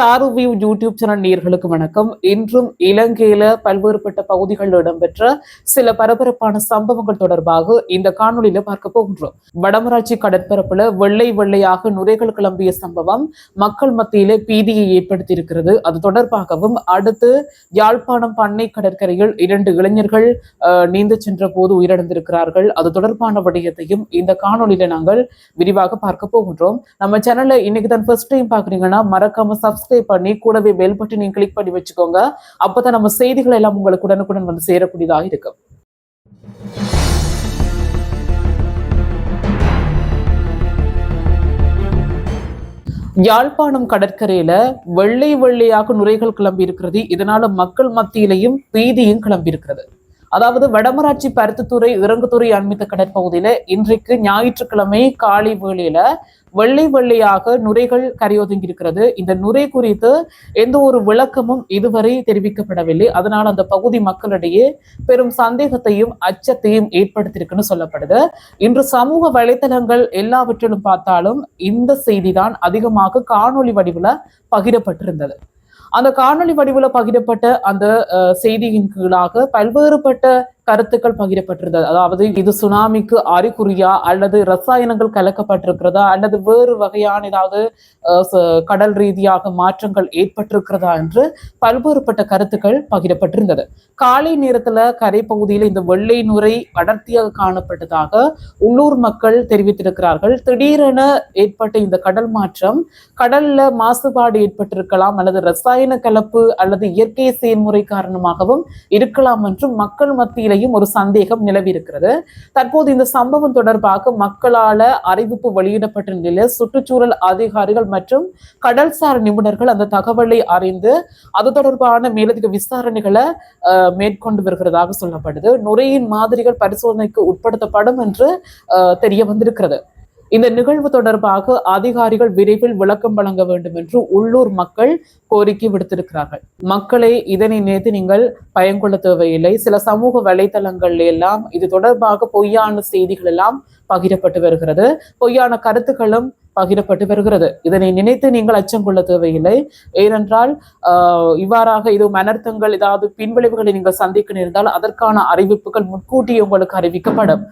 சாருவியூ YouTube channel நேர்களுக்கு வணக்கம். இன்றும் இலங்கையில பல்வேறுபட்ட பகுதிகளில் இடம்பெற்ற சில பரபரப்பான சம்பவங்கள் தொடர்பாக இந்த காணொளியில பார்க்க போகின்றோம். வடமராட்சி கடற்பரப்புல வெள்ளை வெள்ளையாக நுரைகள் கிளம்பிய சம்பவம் மக்கள் மத்தியிலே பீதியை ஏற்படுத்தி இருக்கிறது அது தொடர்பாகவும் அடுத்து யாழ்ப்பாணம் பண்ணை கடற்கரையில் இரண்டு இளைஞர்கள் நீந்து சென்ற போது உயிரிழந்திருக்கிறார்கள். அது தொடர்பான விடயத்தையும் இந்த காணொளியில நாங்கள் விரிவாக பார்க்க போகின்றோம். நம்ம சேனல்ல இன்னைக்கு தான் ஃபர்ஸ்ட் டைம் பாக்குறீங்கன்னா மறக்காம சப்ஸ்கிரைப் பண்ணி கூடவே பெல் பட்டனையும் கிளிக் பண்ணி வச்சுக்கோங்க. அப்பதான் நம்ம செய்திகள் எல்லாம் உங்களுக்கு உடனுக்குடன் வந்து சேரக்கூடியதாக இருக்கும். யாழ்ப்பாணம் கடற்கரையில வெள்ளை வெள்ளையாக நுரைகள் கிளம்பி இருக்கிறது இதனால மக்கள் மத்தியிலையும் பீதியும் கிளம்பி இருக்கிறது அதாவது வடமராட்சி பருத்தித்துறை இறங்குத்துறை அண்மித்த கடற்பகுதியில இன்றைக்கு ஞாயிற்றுக்கிழமை காலை வேளையில வெள்ளை வெள்ளையாக நுரைகள் கரையொதுங்கி இருக்கிறது. இந்த நுரை குறித்து எந்த ஒரு விளக்கமும் இதுவரை தெரிவிக்கப்படவில்லை. அதனால் அந்த பகுதி மக்களிடையே பெரும் சந்தேகத்தையும் அச்சத்தையும் ஏற்படுத்தியிருக்குன்னு சொல்லப்படுது. இன்று சமூக வலைத்தளங்கள் எல்லாவற்றிலும் பார்த்தாலும் இந்த செய்தி தான் அதிகமாக காணொளி வடிவில் பகிரப்பட்டிருந்தது. அந்த காணொளி வடிவில் பகிரப்பட்ட அந்த அஹ், செய்தியின் கீழாக பல்வேறுபட்ட கருத்துக்கள் பகிரப்பட்டிருந்தது. அதாவது இது சுனாமிக்கு அறிகுறியா அல்லது ரசாயனங்கள் கலக்கப்பட்டிருக்கிறதா அல்லது வேறு வகையான ஏதாவது கடல் ரீதியாக மாற்றங்கள் ஏற்பட்டிருக்கிறதா என்று பல்வேறுபட்ட கருத்துக்கள் பகிரப்பட்டிருந்தது. காலை நேரத்துல கரை பகுதியில் இந்த வெள்ளை நுரை அடர்த்தியாக காணப்பட்டதாக உள்ளூர் மக்கள் தெரிவித்திருக்கிறார்கள். திடீரென ஏற்பட்ட இந்த கடல் மாற்றம் கடல்ல மாசுபாடு ஏற்பட்டிருக்கலாம் அல்லது ரசாயன கலப்பு அல்லது இயற்கை செயல்முறை காரணமாகவும் இருக்கலாம் என்றும் மக்கள் மத்தியிலையும் ஒரு சந்தேகம் நிலவிருக்கிறது தற்போது இந்த சம்பவம் தொடர்பாக மக்களால அறிவிப்பு வெளியிடப்பட்ட நிலையில் சுற்றுச்சூழல் அதிகாரிகள் மற்றும் கடல்சார் நிபுணர்கள் அந்த தகவலை அறிந்து அது தொடர்பான மேலதிக விசாரணைகளை மேற்கொண்டு வருகிறதாக சொல்லப்படுது. நுரையின் மாதிரிகள் பரிசோதனைக்கு உட்படுத்தப்படும் என்று அஹ், தெரிய வந்திருக்கிறது. இந்த நிகழ்வு தொடர்பாக அதிகாரிகள் விரைவில் விளக்கம் வழங்க வேண்டும் என்று உள்ளூர் மக்கள் கோரிக்கை விடுத்திருக்கிறார்கள். மக்களை இதனை நினைத்து நீங்கள் பயங்கொள்ள தேவையில்லை. சில சமூக வலைத்தளங்கள்ல எல்லாம் இது தொடர்பாக பொய்யான செய்திகள் எல்லாம் பகிரப்பட்டு வருகிறது. பொய்யான கருத்துக்களும் பகிரப்பட்டு வருகிறது. இதனை நினைத்து நீங்கள் அச்சம் கொள்ள தேவையில்லை. ஏனென்றால் ஆஹ், இவ்வாறாக இது அனர்த்தங்கள் ஏதாவது பின்விளைவுகளை நீங்கள் சந்திக்க நேர்ந்தால் அதற்கான அறிவிப்புகள் முன்கூட்டியே உங்களுக்கு அறிவிக்கப்படும்.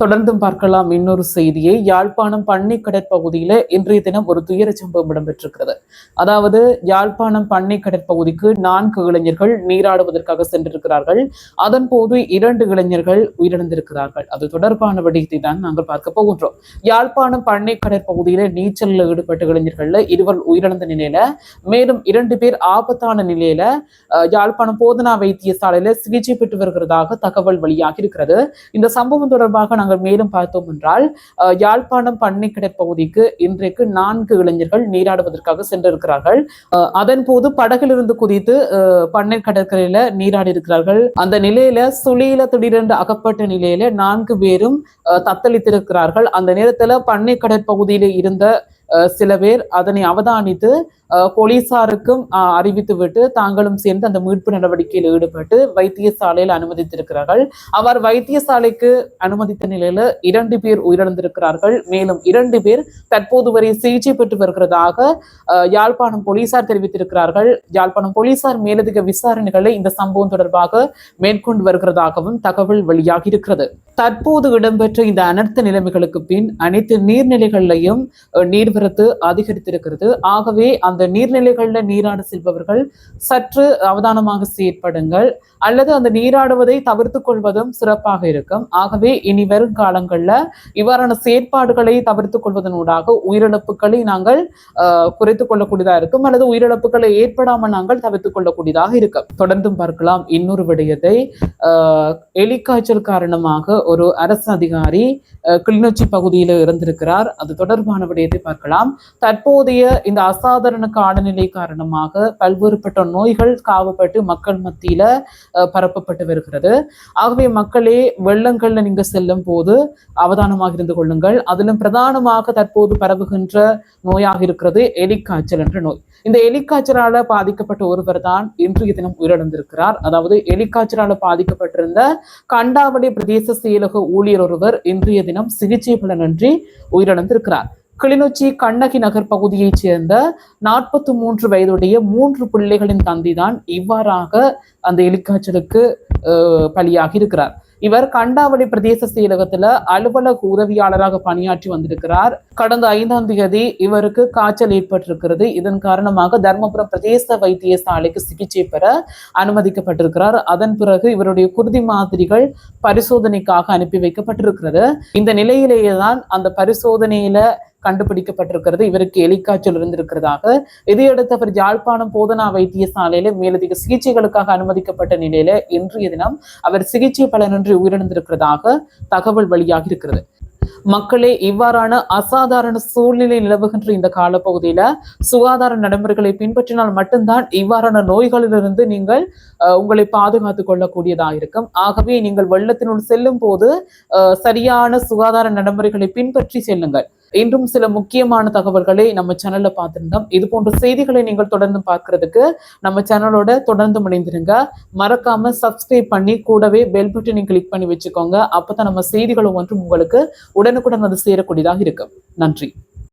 தொடர்ந்தும் பார்க்கலாம் இன்னொரு செய்தியை. யாழ்ப்பாணம் பண்ணை கடற்பகுதியில இன்றைய தினம் ஒரு துயர சம்பவம் இடம்பெற்றிருக்கிறது. அதாவது யாழ்ப்பாணம் பண்ணை கடற்பகுதிக்கு நான்கு இளைஞர்கள் நீராடுவதற்காக சென்றிருக்கிறார்கள். அதன் போது இரண்டு இளைஞர்கள் உயிரிழந்திருக்கிறார்கள். அது தொடர்பான விடயத்தை தான் நாங்கள் பார்க்க போகின்றோம். யாழ்ப்பாணம் பண்ணை கடற்பகுதியில நீச்சலில் ஈடுபட்ட இளைஞர்கள்ல இருவர் உயிரிழந்த நிலையில மேலும் இரண்டு பேர் ஆபத்தான நிலையில யாழ்ப்பாணம் போதனா வைத்தியசாலையில சிகிச்சை பெற்று வருகிறதாக தகவல் வெளியாகி இருக்கிறது இந்த சம்பவம் தொடர்பாக நாங்கள் மேலும் பார்த்தோம் என்றால் யாழ்ப்பாணம் பண்ணை கடற்பகுதிக்கு இன்றைக்கு நான்கு இளைஞர்கள் நீராடுவதற்காக சென்றிருக்கிறார்கள். அதன் போது படகிலிருந்து குதித்து பண்ணை கடற்கரையில நீராடி இருக்கிறார்கள் அந்த நிலையில சுழியில திடீரென்று அகப்பட்ட நிலையில நான்கு பேரும் தத்தளித்திருக்கிறார்கள். அந்த நேரத்துல பண்ணை கடற்பகுதியில இருந்த சில பேர் அதனை அவதானித்து போலீசாருக்கும் அறிவித்துவிட்டு தாங்களும் சேர்ந்து அந்த மீட்பு நடவடிக்கையில் ஈடுபட்டு வைத்தியசாலையில் அனுமதித்திருக்கிறார்கள். அவர் வைத்தியசாலைக்கு அனுமதித்த நிலையில இரண்டு பேர் உயிரிழந்திருக்கிறார்கள். மேலும் இரண்டு பேர் தற்போது வரை சிகிச்சை பெற்று வருகிறதாக யாழ்ப்பாணம் போலீசார் தெரிவித்திருக்கிறார்கள். யாழ்ப்பாணம் போலீசார் மேலதிக விசாரணைகளை இந்த சம்பவம் தொடர்பாக மேற்கொண்டு வருகிறதாகவும் தகவல் வெளியாகி இருக்கிறது தற்போது இடம்பெற்ற இந்த அனர்த்த நிலைமைகளுக்கு பின் அனைத்து நீர்நிலைகளிலையும் நீர் நீர்வரத்து அதிகரித்திருக்கிறது. ஆகவே அந்த நீர்நிலைகள்ல நீராட செல்பவர்கள் சற்று அவதானமாக செயற்படுங்கள். அல்லது அந்த நீராடுவதை தவிர்த்துக் கொள்வதும் சிறப்பாக இருக்கும். ஆகவே இனி வரும் காலங்கள்ல இவ்வாறான செயற்பாடுகளை தவிர்த்துக் கொள்வதனூடாக உயிரிழப்புகளை நாங்கள் குறைத்து கொள்ளக்கூடியதாக இருக்கும். அல்லது உயிரிழப்புகளை ஏற்படாமல் நாங்கள் தவிர்த்து கொள்ளக்கூடியதாக இருக்கும். தொடர்ந்தும் பார்க்கலாம். இன்னொரு விடயத்தை எலிக்காய்ச்சல் காரணமாக ஒரு அரசு அதிகாரி கிளிநொச்சி பகுதியில் இருந்திருக்கிறார் அது தொடர்பான விடயத்தை பார்க்கலாம். தற்போதைய இந்த அசாதாரண காலநிலை காரணமாக பல்வேறுபட்ட நோய்கள் காவப்பட்டு மக்கள் மத்தியில பரப்பப்பட்டு வருகிறது. ஆகவே மக்களே வெள்ளங்கள்ல நீங்க செல்லும் போது அவதானமாக இருந்து கொள்ளுங்கள். அதிலும் பிரதானமாக தற்போது பரவுகின்ற நோயாக இருக்கிறது எலிக்காய்ச்சல் என்ற நோய். இந்த எலிக்காய்ச்சலால பாதிக்கப்பட்ட ஒருவர் தான் இன்றைய தினம் உயிரிழந்திருக்கிறார். அதாவது எலிக்காய்ச்சலால பாதிக்கப்பட்டிருந்த கண்டாவளி பிரதேச செயலக ஊழியர் ஒருவர் இன்றைய தினம் சிகிச்சை பலனின்றி உயிரிழந்திருக்கிறார். கிளிநொச்சி கண்ணகி நகர் பகுதியைச் சேர்ந்த நாற்பத்தி மூன்று வயதுடைய மூன்று பிள்ளைகளின் தந்தைதான் இவ்வாறாக அந்த எலிக்காய்ச்சலுக்கு பலியாகி இருக்கிறார். இவர் கண்டாவளி பிரதேச செயலகத்துல அலுவலக உதவியாளராக பணியாற்றி வந்திருக்கிறார். கடந்த ஐந்தாம் தேதி இவருக்கு காய்ச்சல் ஏற்பட்டிருக்கிறது. இதன் காரணமாக தர்மபுரம் பிரதேச வைத்தியசாலைக்கு சிகிச்சை பெற அனுமதிக்கப்பட்டிருக்கிறார். அதன் பிறகு இவருடைய குருதி மாதிரிகள் பரிசோதனைக்காக அனுப்பி வைக்கப்பட்டிருக்கிறது. இந்த நிலையிலேயே தான் அந்த பரிசோதனையில கண்டுபிடிக்கப்பட்டிருக்கிறது. இவருக்கு எலிக்காய்ச்சல் இருந்திருக்கிறதாக. இதையடுத்து அவர் யாழ்ப்பாணம் போதனா வைத்தியசாலையில மேலதிக சிகிச்சைகளுக்காக அனுமதிக்கப்பட்ட நிலையில இன்றைய தினம் அவர் சிகிச்சை பலனின்றி உயிரிழந்திருக்கிறதாக தகவல் வெளியாகி இருக்கிறது மக்களே இவ்வாறான அசாதாரண சூழ்நிலை நிலவுகின்ற இந்த காலப்பகுதியில சுகாதார நடைமுறைகளை பின்பற்றினால் மட்டும்தான் இவ்வாறான நோய்களிலிருந்து நீங்கள் உங்களை பாதுகாத்துக் கொள்ளக்கூடியதாக இருக்கும். ஆகவே நீங்கள் வெள்ளத்தினுள் செல்லும் போது சரியான சுகாதார நடைமுறைகளை பின்பற்றி செல்லுங்கள். இன்றும் சில முக்கியமான தகவல்களை நம்ம சேனல்ல பார்த்திருந்தோம். இது போன்ற செய்திகளை நீங்கள் தொடர்ந்து பார்க்கறதுக்கு நம்ம சேனலோட தொடர்ந்து இணைந்திருங்க. மறக்காம சப்ஸ்கிரைப் பண்ணி கூடவே பெல் பட்டனை கிளிக் பண்ணி வச்சுக்கோங்க. அப்பதான் நம்ம செய்திகள் ஒன்றும் உங்களுக்கு உடனுக்குடன் வந்து சேரக்கூடியதாக இருக்கும். நன்றி.